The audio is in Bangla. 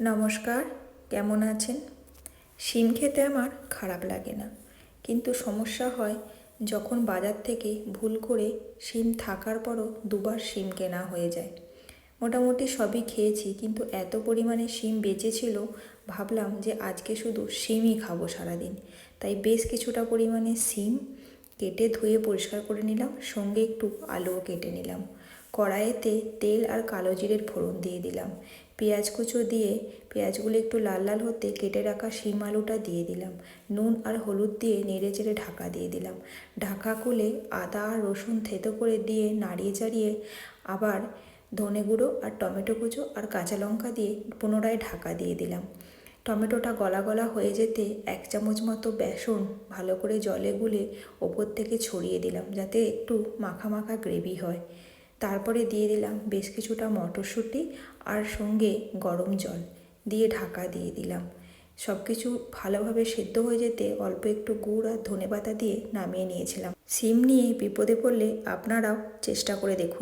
নমস্কার, কেমন আছেন? শিম খেতে আমার খারাপ লাগে না। কিন্তু সমস্যা হয় যখন বাজার থেকে ভুল করে শিম থাকার পরও দুবার শিম কেনা হয়ে যায়। মোটামুটি সবই খেয়েছি, কিন্তু এত পরিমাণে শিম বেঁচেছিল, ভাবলাম যে আজকে শুধু শিমই খাব সারাদিন। তাই বেশ কিছুটা পরিমাণে শিম কেটে ধুয়ে পরিষ্কার করে নিলাম, সঙ্গে একটু আলুও কেটে নিলাম। কড়াইতে তেল আর কালো জিরের ফোড়ন দিয়ে দিলাম। পেঁয়াজ কুচো দিয়ে পেঁয়াজগুলো একটু লাল লাল হতে কেটে রাখা শিম আলুটা দিয়ে দিলাম। নুন আর হলুদ দিয়ে নেড়ে চেড়ে ঢাকা দিয়ে দিলাম। ঢাকা খুলে আদা আর রসুন থেতো করে দিয়ে নাড়িয়ে চাড়িয়ে আবার ধনে গুঁড়ো আর টমেটো কুচো আর কাঁচা লঙ্কা দিয়ে পুনরায় ঢাকা দিয়ে দিলাম। টমেটোটা গলা গলা হয়ে যেতে এক চামচ মতো বেসন ভালো করে জলে গুলে ওপর থেকে ছড়িয়ে দিলাম যাতে একটু মাখা মাখা গ্রেভি হয়। তারপরে দিয়ে দিলাম বেশ কিছুটা মটরশুঁটি আর সঙ্গে গরম জল। দিয়ে ঢাকা দিয়ে দিলাম। সব কিছু ভালোভাবে সেদ্ধ হয়ে যেতে অল্প একটু গুড় আর ধনে পাতা দিয়ে নামিয়ে নিয়েছিলাম। সিম নিয়ে বিপদে পড়লে আপনারাও চেষ্টা করে দেখুন।